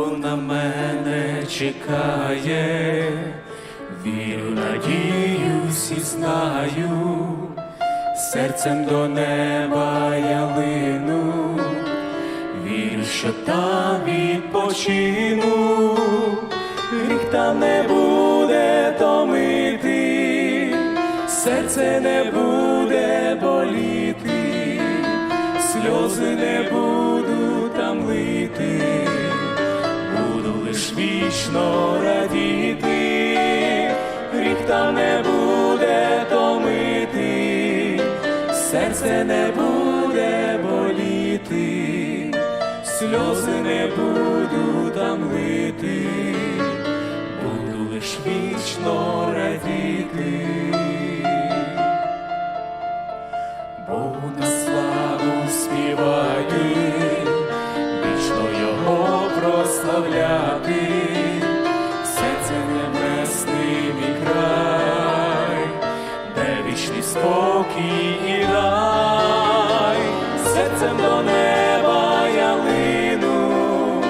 Небо на мене чекає, вірю, надіюсь і знаю, серцем до неба я лину, вірю, що там відпочину, гріх там не буде томити, серце не буде боліти, сльози не буду вічно радіти, гріх там не буде томити, серце не буде боліти, сльози не буду там лити, буду лиш вічно радіти. Богу славу співати, вічно його прославляти, вічний спокій і рай, серцем до неба я лину,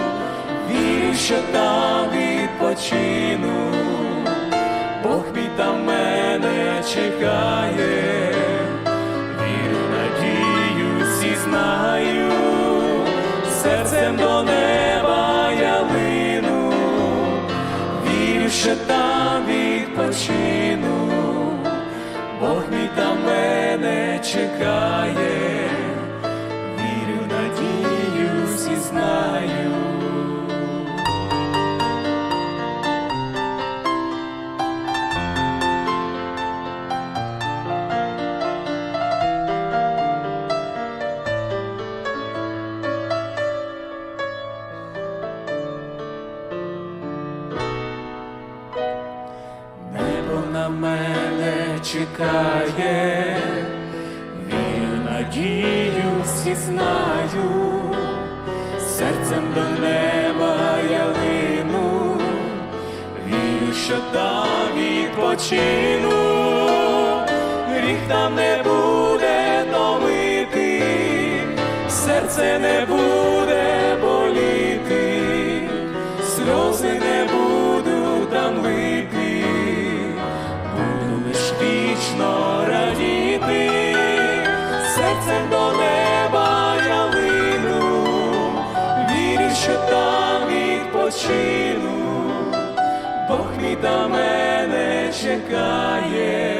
вірю, там відпочину, Бог мій там мене чекає. Вірю, надіюсь і серцем до неба я лину, вірю, там відпочину, Бог мій там мене чекає, вірю, надіюсь і знаю. Небо на мене чекає, вірю, надіюсь і знаю, серцем до неба я лину, вірю, що там відпочину, гріх там не буде томити, серце не буде серцем до неба я лину, вірю, що там відпочину, Бог мій до мене чекає,